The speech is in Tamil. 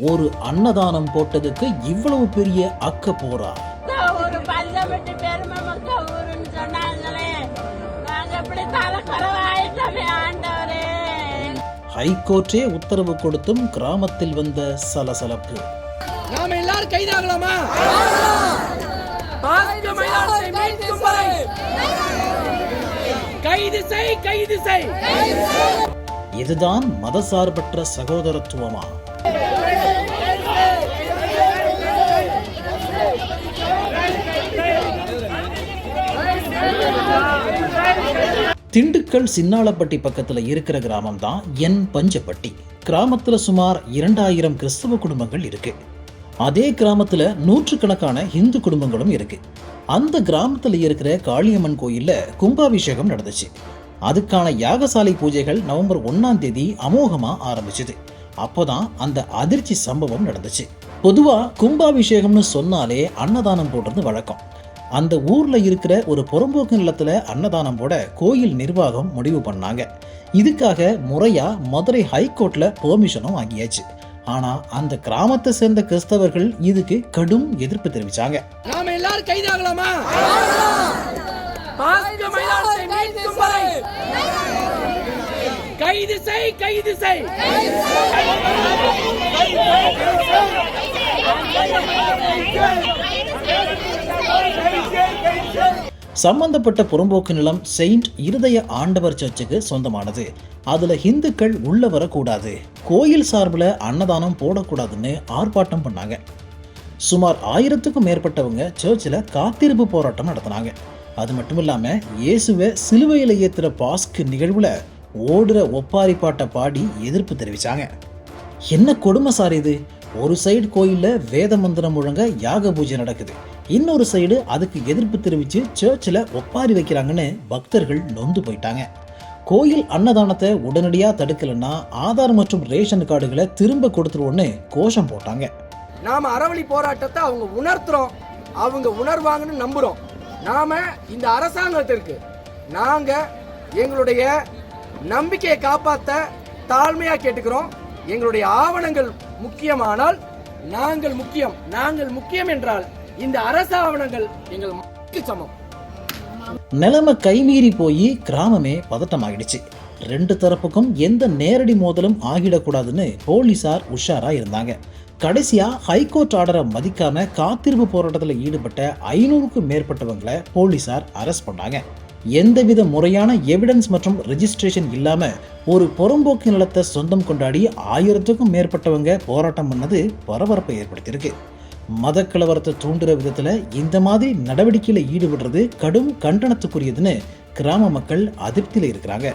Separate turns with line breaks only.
ஒரு அன்னதானம் போட்டதுக்கு இவ்வளவு பெரிய அக்க
ஆண்டவரே.
ஹைகோர்ட்டே உத்தரவு கொடுத்தும் கிராமத்தில் வந்த சலசலப்பு.
நாம எல்லாரும் கைதாகலாமா? பாஸ்க மைதானத்தை மீட்கும் வரை கைது செய் கைது செய்.
இதுதான் மதசார்பற்ற சகோதரத்துவமா? திண்டுக்கல் சின்னாளப்பட்டி பக்கத்துல இருக்கிற கிராமம் தான் என் பஞ்சப்பட்டி. கிராமத்துல சுமார் இரண்டாயிரம் கிறிஸ்தவ குடும்பங்கள் இருக்கு. அதே கிராமத்துல நூற்றுக்கணக்கான இந்து குடும்பங்களும் இருக்கு. அந்த கிராமத்துல இருக்கிற காளியம்மன் கோயில்ல கும்பாபிஷேகம் நடந்துச்சு. அதுக்கான யாகசாலை பூஜைகள் நவம்பர் ஒன்றாம் தேதி அமோகமா ஆரம்பிச்சது. அப்போதான் அந்த அதிர்ச்சி சம்பவம் நடந்துச்சு. பொதுவா கும்பாபிஷேகம்னு சொன்னாலே அன்னதானம் போடுறது வழக்கம். அந்த ஊர்ல இருக்கிற ஒரு புறம்போக்கு நிலத்துல அன்னதானம் போட கோயில் நிர்வாகம் முடிவு பண்ணாங்க. இதுக்காக முறையா மதுரை ஹைகோர்ட்ல பெர்மிஷனும் வாங்கியாச்சு. ஆனா அந்த கிராமத்தை சேர்ந்த கிறிஸ்தவர்கள் இதுக்கு கடும் எதிர்ப்பு தெரிவிச்சாங்க.
நாம எல்லாரும் கைதாகலாமா கைது செய் கைது செய்.
சம்பந்தப்பட்ட புறம்போக்கு நிலம் செயின்ட் இருதய ஆண்டவர் சர்ச்சுக்கு சொந்தமானது. அதுல ஹிந்துக்கள் உள்ள வரக்கூடாது. கோயில் சார்பில் அன்னதானம் போடக்கூடாதுன்னு ஆர்ப்பாட்டம் பண்ணாங்க. சுமார் ஆயிரத்துக்கும் மேற்பட்டவங்க சர்ச்சில் காத்திருப்பு போராட்டம் நடத்தினாங்க. அது மட்டும் இல்லாமல் இயேசுவை சிலுவையில் ஏத்துற பாஸ்க் நிகழ்வுல ஓடுற ஒப்பாரி பாட்டை பாடி எதிர்ப்பு தெரிவித்தாங்க என்ன கொடுமை சார் இது? ஒரு சைடு கோயிலில் வேத மந்திரம் முழங்க யாக பூஜை நடக்குது. இன்னொரு சைடு அதுக்கு எதிர்ப்பு தெரிவித்து சர்ச்சில் ஒப்பாரி வைக்கிறாங்கன்னு பக்தர்கள் நொந்து போயிட்டாங்க. கோயில் அன்னதானத்தை உடனடியாக தடுக்கலைன்னா ஆதார் மற்றும் ரேஷன் கார்டுகளை திரும்ப கொடுத்துருவோன்னு கோஷம் போட்டாங்க.
நாம அறவழி போராட்டத்தை அவங்க உணர்த்துறோம். அவங்க உணர்வாங்கன்னு நம்புறோம். நாம இந்த அரசாங்கத்திற்கு நாங்க எங்களுடைய நம்பிக்கையை காப்பாத்த தாழ்மையா கேட்டுக்கிறோம். எங்களுடைய ஆவணங்கள் முக்கியமானால் நாங்கள் முக்கியம். நாங்கள் முக்கியம் என்றால் இந்த அரசு ஆவணங்கள் எங்கள் சமம்.
நிலைமை கைமீறி போய் கிராமமே பதட்டமாகிடுச்சு ரெண்டு தரப்புக்கும் எந்த நேரடி மோதலும் ஆகிடக்கூடாதுன்னு போலீசார் உஷாரா இருந்தாங்க. கடைசியா ஹைகோர்ட் ஆர்டரை மதிக்காம காத்திருப்பு போராட்டத்தில் ஈடுபட்ட ஐநூறுக்கும் மேற்பட்டவங்களை போலீசார் அரெஸ்ட் பண்ணாங்க. எந்தவித முறையான எவிடன்ஸ் மற்றும் ரெஜிஸ்ட்ரேஷன் இல்லாம ஒரு புறம்போக்கு நிலத்தை சொந்தம் கொண்டாடி ஆயிரத்துக்கும் மேற்பட்டவங்க போராட்டம் பண்ணது பரபரப்பை ஏற்படுத்தியிருக்கு. மத கலவரத்தை தூண்டுற விதத்தில் இந்த மாதிரி நடவடிக்கையில் ஈடுபடுறது கடும் கண்டனத்துக்குரியதுன்னு கிராம மக்கள் அதிருப்தியில் இருக்கிறாங்க.